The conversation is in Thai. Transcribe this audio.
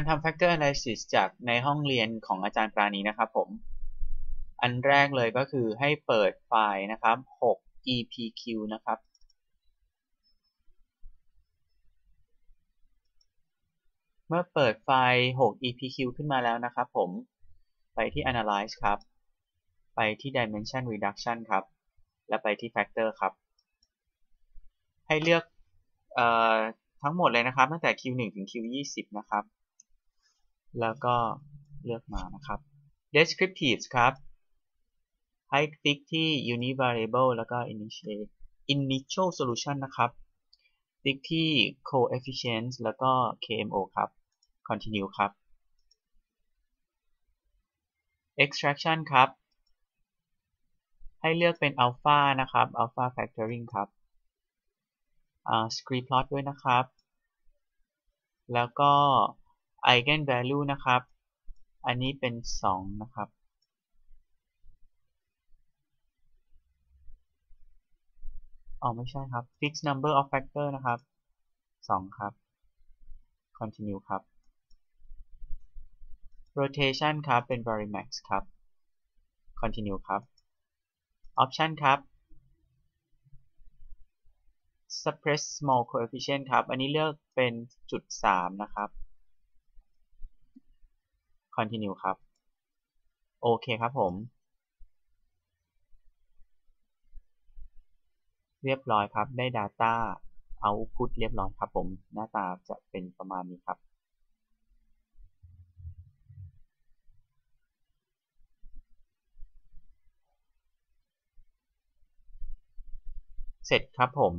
การทำ factor analysis จากในห้องเรียนของอาจารย์ปราณีนะครับผม อันแรกเลยก็คือให้เปิดไฟล์นะครับ 6 epq นะครับ เมื่อเปิดไฟล์ 6 epq ขึ้นมาแล้วนะครับผม ไปที่ analyze ครับ ไปที่ dimension reduction ครับ และไปที่ factor ครับ ให้เลือกอทั้งหมดเลยนะครับ ตั้งแต่ Q1 ถึง Q20 นะครับ แล้วก็เลือกมานะครับ descriptives ครับ ให้คลิกที่ univariable แล้วก็ initial initial solution นะครับคลิกที่ coefficients แล้วก็ KMO ครับ continue ครับ extraction ครับ ให้เลือกเป็น alpha นะครับ alpha factoring ครับ script plot ด้วยนะครับ แล้วก็ eigen value นะครับ อันนี้เป็น 2 นะครับ อ๋อ ไม่ใช่ครับ fix number of factor นะครับ 2 ครับ continue ครับ rotation ครับ เป็น varimax ครับ continue ครับ option ครับ suppress small coefficient ครับ อันนี้เลือกเป็นจุด3นะครับ continue ครับ โอเคครับผม เรียบร้อยครับ ได้ data output เรียบร้อยครับผม หน้าตาจะเป็นประมาณนี้ครับเสร็จครับผม